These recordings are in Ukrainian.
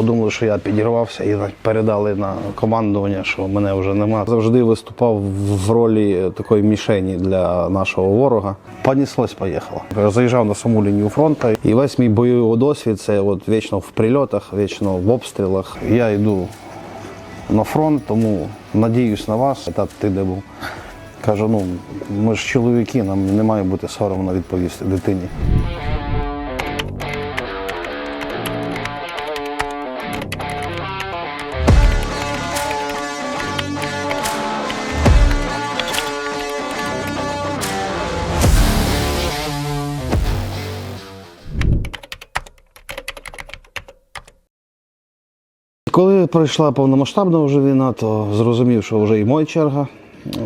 подумали, що я підірвався і передали на командування, що мене вже нема. Завжди виступав в ролі такої мішені для нашого ворога. Понеслось, поїхало. Заїжджав на саму лінію фронту, і весь мій бойовий досвід це от вічно в прильотах, вічно в обстрілах. Я йду на фронт, тому надіюсь на вас. Та ти де був. Кажу, ну ми ж чоловіки, нам не має бути соромно відповісти дитині. Коли пройшла повномасштабна вже війна, то зрозумів, що вже і моя черга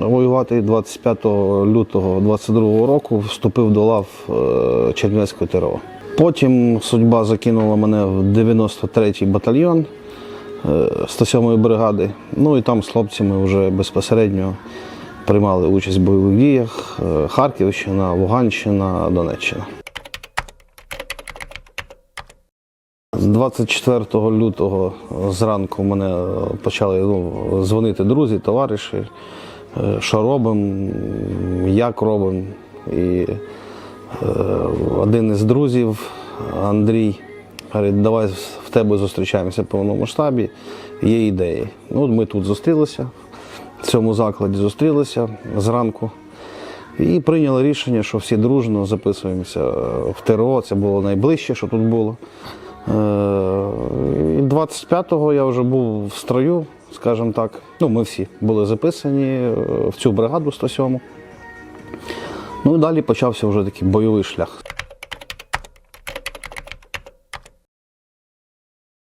воювати. 25 лютого 22 року вступив до лав е, Чернівецького ТРО. Потім судьба закинула мене в 93-й батальйон е, 107-ї бригади. Ну і там з хлопцями вже безпосередньо приймали участь в бойових діях е, Харківщина, Луганщина, Донеччина. 24 лютого зранку мене почали ну, дзвонити друзі, товариші, е, що робимо, як робимо. І е, один із друзів, Андрій, говорить, давай в тебе зустрічаємося в повному штабі, є ідеї. Ну, ми тут зустрілися, в цьому закладі зустрілися зранку. І прийняли рішення, що всі дружно записуємося в ТРО. Це було найближче, що тут було. Е, І 25-го я вже був в строю, скажімо так. Ну, ми всі були записані е, в цю бригаду 107. Ну і далі почався вже такий бойовий шлях.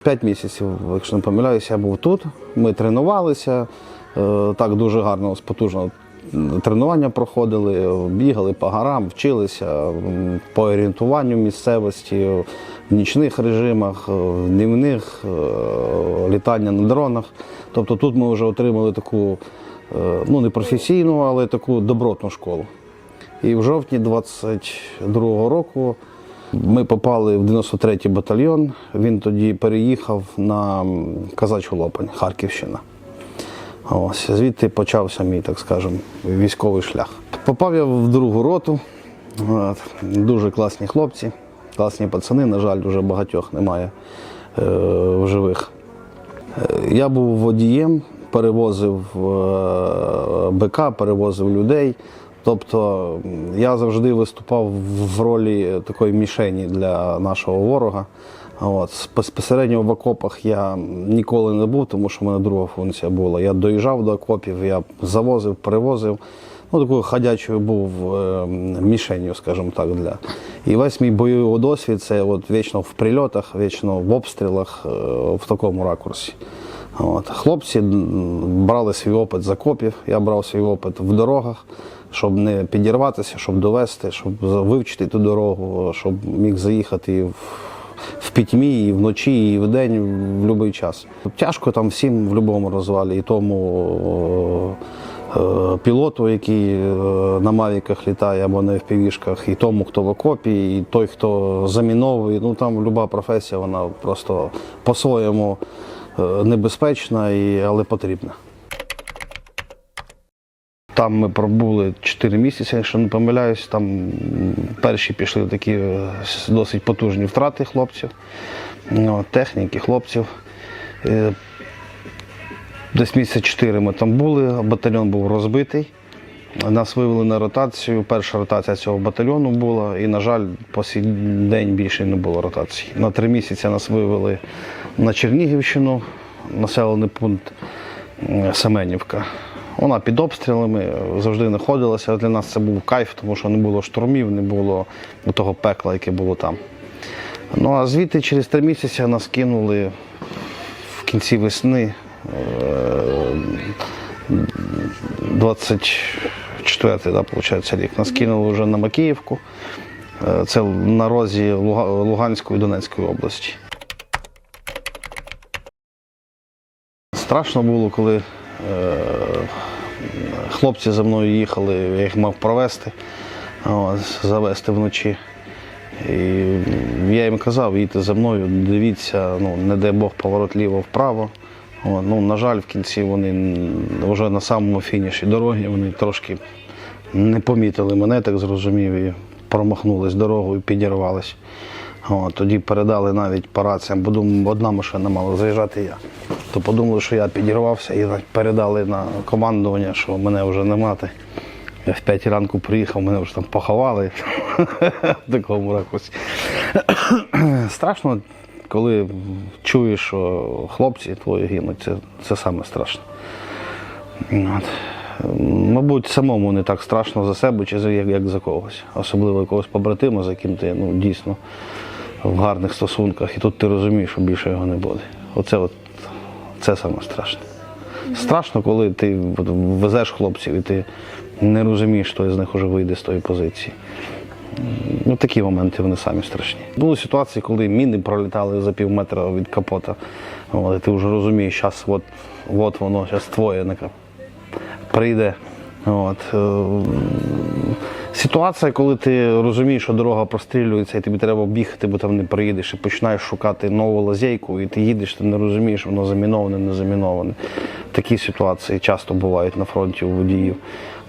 П'ять місяців, якщо не помиляюся, я був тут. Ми тренувалися. е, Так дуже гарно, потужно тренування проходили, бігали по горам, вчилися по орієнтуванню місцевості, в нічних режимах, в днівних, е, літання на дронах. Тобто тут ми вже отримали таку, е, ну не професійну, але таку добротну школу. І в жовтні 22-го року ми попали в 93-й батальйон. Він тоді переїхав на Казачу Лопань, Харківщина. Ось звідти почався мій, так скажемо, військовий шлях. Попав я в другу роту. Дуже класні хлопці, класні пацани. На жаль, вже багатьох немає е, в живих. Е, Я був водієм, перевозив е, БК, перевозив людей. Тобто я завжди виступав в ролі такої мішені для нашого ворога. От. Безпосередньо в окопах я ніколи не був, тому що в мене друга функція була. Я доїжджав до окопів, я завозив, перевозив. Ну, такою ходячою був е, мішенью, скажімо так. Для. І весь мій бойовий досвід це от вічно в прильотах, вічно в обстрілах, е, в такому ракурсі. От. Хлопці брали свій опит з окопів, я брав свій опит в дорогах, щоб не підірватися, щоб довести, щоб вивчити ту дорогу, щоб міг заїхати в, в пітьмі, і вночі, і вдень, в будь-який час. Тяжко там всім в будь-якому розвалі, і тому е, пілоту, який е, на мавіках літає або на впівішках, і тому, хто в окопі, і той, хто заміновує. Ну там будь-яка професія, вона просто по-своєму е, небезпечна, і, але потрібна. Там ми пробули 4 місяці, якщо не помиляюсь. Там перші пішли такі е, досить потужні втрати хлопців, ну, техніки, хлопців. Десь місяця 4 ми там були, батальйон був розбитий. Нас вивели на ротацію. Перша ротація цього батальйону була, і, на жаль, по сій день більше не було ротації. На три місяці нас вивели на Чернігівщину, населений пункт Семенівка. Вона під обстрілами завжди знаходилася. Для нас це був кайф, тому що не було штурмів, не було того пекла, яке було там. Ну а звідти через три місяці нас кинули в кінці весни. Е, 24-й, да, виходить, рік. Нас кинули вже на Макіївку. Е, Це на розі Луганської і Донецької області. Страшно було, коли е, хлопці за мною їхали, я їх мав провести, завести вночі. І я їм казав, їдьте за мною, дивіться, ну, не дай Бог поворот ліво вправо. Ну, на жаль, в кінці вони вже на самому фініші дороги вони трошки не помітили мене, так зрозумів, і промахнулись дорогою, підірвались. Тоді передали навіть по раціям, бо одна машина мала заїжджати я. То подумали, що я підірвався і передали на командування, що мене вже немає. Я в 5 ранку приїхав, мене вже там поховали в такому ракурсі. Страшно, коли чуєш, що хлопці твої гинуть, це, це саме страшно. От. Мабуть, самому не так страшно за себе, чи за як, як за когось. Особливо якогось побратима, за яким ти ну, дійсно в гарних стосунках, і тут ти розумієш, що більше його не буде. Оце от, це саме страшне. Страшно, коли ти от, везеш хлопців і ти не розумієш, хто із них уже вийде з тої позиції. Ну, такі моменти вони самі страшні. Були ситуації, коли міни пролітали за пів метра від капота. От, ти вже розумієш, зараз от, от воно, зараз твоє прийде. От. е, Ситуація, коли ти розумієш, що дорога прострілюється, і тобі треба бігти, бо там не приїдеш, і починаєш шукати нову лазейку, і ти їдеш, ти не розумієш, воно заміноване, не заміноване. Такі ситуації часто бувають на фронті у водіїв,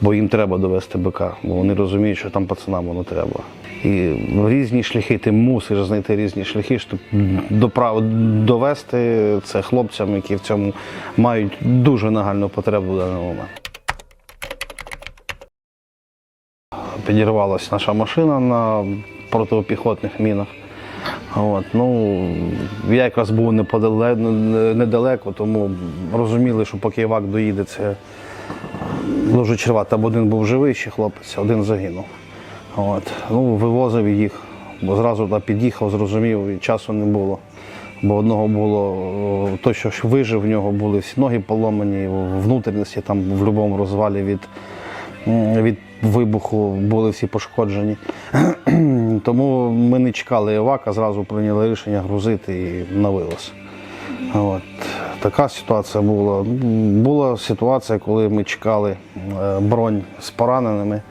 бо їм треба довести БК, бо вони розуміють, що там пацанам воно треба. І різні шляхи, ти мусиш знайти різні шляхи, щоб доправ... довести це хлопцям, які в цьому мають дуже нагальну потребу в даний момент. Підірвалася наша машина на протипіхотних мінах. От, ну, я якраз був неподалеко, недалеко, тому розуміли, що поки Івак доїде, це дуже червато. Там один був живий ще хлопець, один загинув. От, ну, вивозив їх, бо зразу під'їхав, зрозумів, і часу не було. Бо одного було, о, той, що вижив, в нього були всі ноги поломані, внутрішності там в будь-якому розвалі від, від вибуху були всі пошкоджені. Тому ми не чекали Івака, зразу прийняли рішення грузити і на вивоз. От. Така ситуація була. Була ситуація, коли ми чекали е, бронь з пораненими.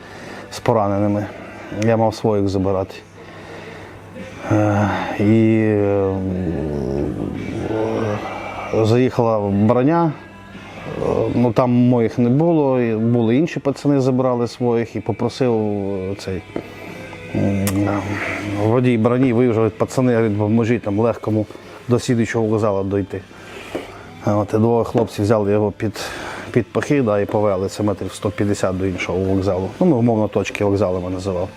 З пораненими. Я мав своїх забирати. Е, І е, заїхала броня. Ну там моїх не було, були інші пацани, забирали своїх і попросив цей водій броні, виїжджав пацани, говорить, поможіть там легкому до слідчого вокзалу дойти. От, і двоє хлопців взяли його під, під пахи да, і повели це метрів 150 до іншого вокзалу. Ну, ми умовно точки вокзалу ми називав.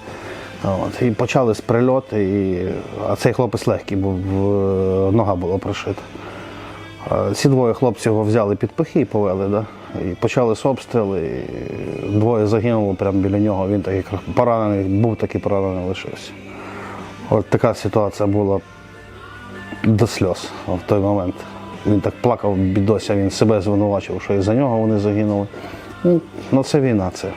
От, і почали з прильоти, і, а цей хлопець легкий, в- нога була прошита. А Ці двоє хлопців його взяли під пахи і повели, да? і почали з обстріли. І двоє загинуло прямо біля нього. Він такий поранений, був такий поранений лишився. От така ситуація була до сльоз в той момент. Він так плакав, бідося, він себе звинувачив, що і за нього вони загинули. Ну, ну це війна, це.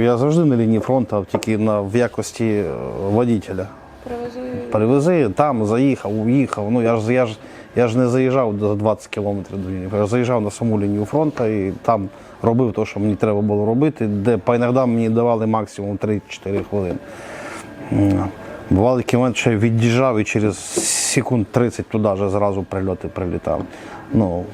Я завжди на лінії фронту, тільки на, в якості е, водителя. Привези там, заїхав, уїхав. Ну я ж я ж я ж не заїжджав до 20 кілометрів до лінії. Я заїжджав на саму лінію фронту і там робив те, що мені треба було робити, де по іногда мені давали максимум 3-4 хвилини. М. Бували такі моменти, що я від'їжджав і через секунд 30 туди вже зразу прильоти прилітали. Ну,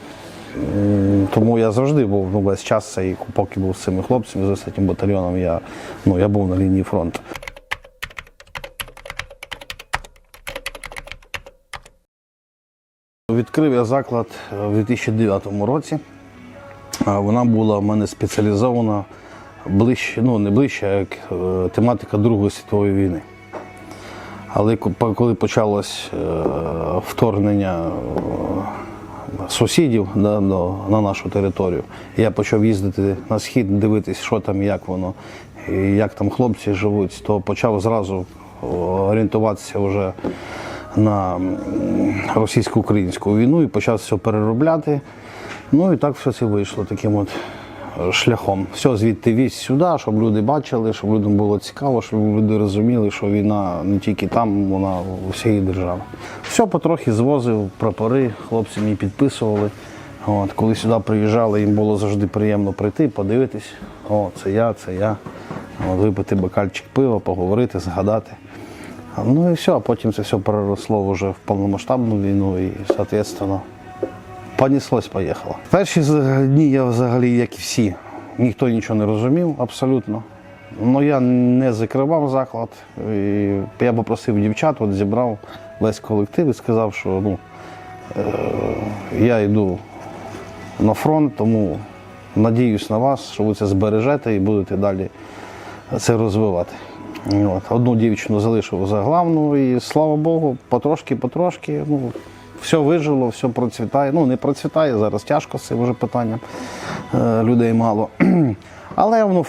тому я завжди був ну, весь час, цей, поки був з цими хлопцями, з цим батальйоном, я, ну, я був на лінії фронту. Відкрив я заклад е, в 2009 році. Вона була в мене спеціалізована ближче, ну не ближче, а як е, тематика Другої світової війни. Але коли почалось е, вторгнення е, сусідів да, на нашу територію, я почав їздити на схід, дивитись, що там, як воно, і як там хлопці живуть, то почав зразу орієнтуватися вже на російсько-українську війну і почав все переробляти. Ну і так все це вийшло таким от шляхом. Все звідти віз сюди, щоб люди бачили, щоб людям було цікаво, щоб люди розуміли, що війна не тільки там, вона у всій державі. Все потрохи звозив прапори, хлопці мені підписували. От, коли сюди приїжджали, їм було завжди приємно прийти, подивитись. О, це я, це я. От, випити бокальчик пива, поговорити, згадати. Ну і все, а потім це все переросло вже в повномасштабну війну і, соответственно, понеслось, поїхало. Перші дні я взагалі, як і всі, ніхто нічого не розумів абсолютно. Ну я не закривав заклад. І я попросив дівчат, от зібрав весь колектив і сказав, що ну, е, я йду на фронт, тому надіюсь на вас, що ви це збережете і будете далі це розвивати. От. Одну дівчину залишив за главну, і слава Богу, потрошки-потрошки. Ну, все вижило, все процвітає. Ну, не процвітає, зараз тяжко цим вже питанням. Е, людей мало. Але воно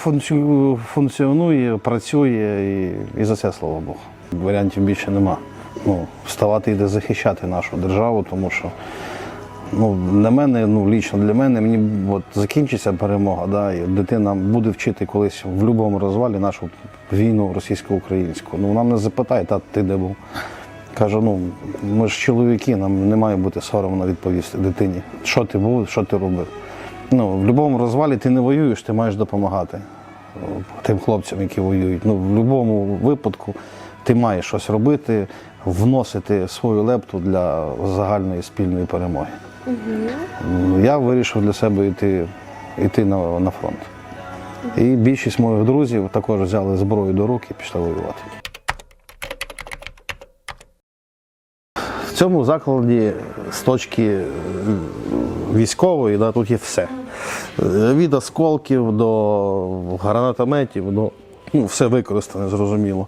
функціонує, працює і, і за це слава Богу. Варіантів більше нема. Ну, вставати і де захищати нашу державу, тому що ну, для мене, ну, лічно для мене, мені от закінчиться перемога, да, і дитина буде вчити колись в будь-якому розвалі нашу війну російсько-українську. Ну, вона мене запитає, та ти де був? Каже, ну ми ж чоловіки, нам не має бути соромно відповісти дитині, що ти був, що ти робив. Ну, в будь-якому розвалі ти не воюєш, ти маєш допомагати тим хлопцям, які воюють. Ну, в будь-якому випадку ти маєш щось робити, вносити свою лепту для загальної спільної перемоги. Ну, Я вирішив для себе йти, йти на, на фронт. І більшість моїх друзів також взяли зброю до рук і пішли воювати. В цьому закладі з точки е, військової да, тут є все. Е, Від осколків до гранатометів, до ну, все використане, зрозуміло.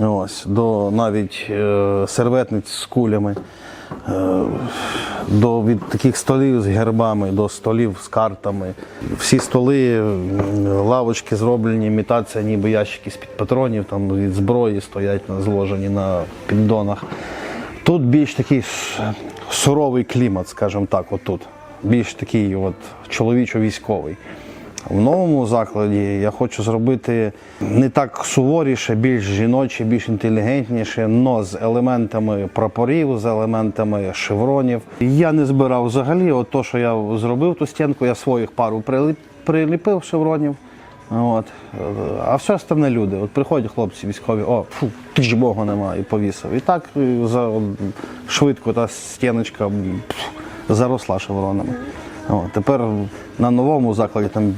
Ось, до навіть е, серветниць з кулями, е, до від таких столів з гербами, до столів з картами. Всі столи, лавочки зроблені, імітація, ніби ящики з-під патронів, там від зброї стоять на- зложені на піддонах. Тут більш такий суровий клімат, скажімо так, отут. Більш такий от чоловічо-військовий. В новому закладі я хочу зробити не так суворіше, більш жіноче, більш інтелігентніше, але з елементами прапорів, з елементами шевронів. Я не збирав взагалі, от то, що я зробив ту стінку, я своїх пару приліпив шевронів. От. А все остальне люди. От приходять хлопці військові, о, фу, ти ж Бога немає, і повісив. І так за, швидко та стіночка заросла шевронами. О, тепер на новому закладі там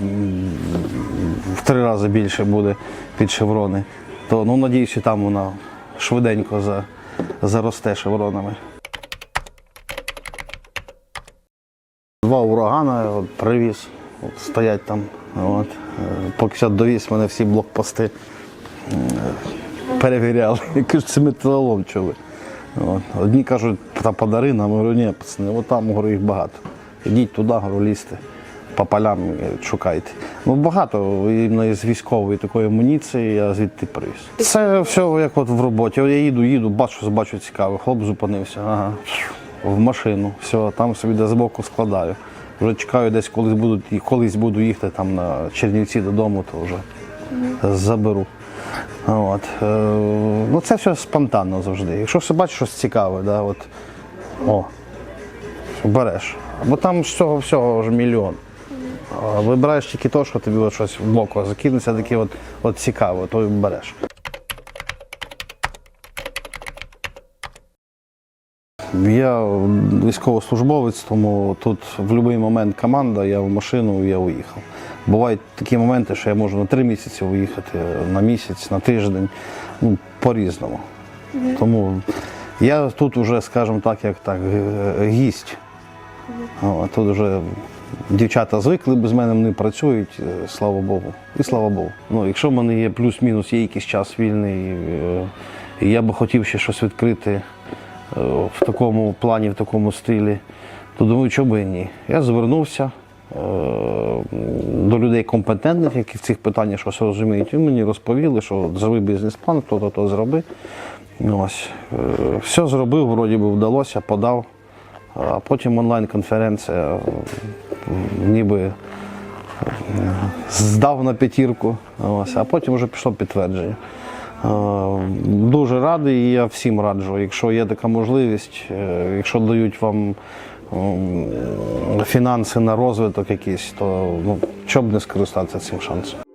в три рази більше буде під шеврони. То ну, надіюсь, і там вона швиденько за, заросте шевронами. Два урагана привіз, от, стоять там. От. Е, Поки що довіз мене всі блокпости перевіряли. Я кажу, це металолом чули. От. Одні кажуть, та подари нам, говорю, ні, пацани, от там говорю, їх багато. Ідіть туди, говорю, лізьте. По полям е, шукайте. Ну багато іменно із військової такої амуніції я звідти привіз. Це все як от в роботі. Я їду, їду, бачу, бачу цікаво. Хлоп зупинився. Ага. В машину. Все, там собі де збоку складаю. Вже чекаю, десь колись буду, колись буду їхати там на Чернівці додому, то вже заберу. От. Е, ну, це все спонтанно завжди. Якщо все бачиш щось цікаве, да, от, о, береш. Бо там з цього всього вже мільйон. Вибираєш тільки те, що тобі от щось в боку закинеться, таке от, от цікаве, то і береш. Я військовослужбовець, тому тут в будь-який момент команда, я в машину, я уїхав. Бувають такі моменти, що я можу на три місяці уїхати, на місяць, на тиждень, ну, по-різному. Тому я тут вже, скажімо так, як так, гість. О, тут вже дівчата звикли без мене, вони працюють, е, слава Богу. І слава Богу. Ну, якщо в мене є плюс-мінус, є якийсь час вільний, е, і я би хотів ще щось відкрити е, в такому плані, в такому стилі, то думаю, чого би і ні. Я звернувся е, до людей компетентних, які в цих питаннях щось розуміють. І мені розповіли, що зроби бізнес-план, то-то то зроби. Ось. Е, Все зробив, вроді би вдалося, подав. А потім онлайн-конференція ніби е, здав на п'ятірку, а потім вже пішло підтвердження. Е, Дуже радий і я всім раджу, якщо є така можливість, е, якщо дають вам фінанси на розвиток якийсь, то ну, чоб не скористатися цим шансом.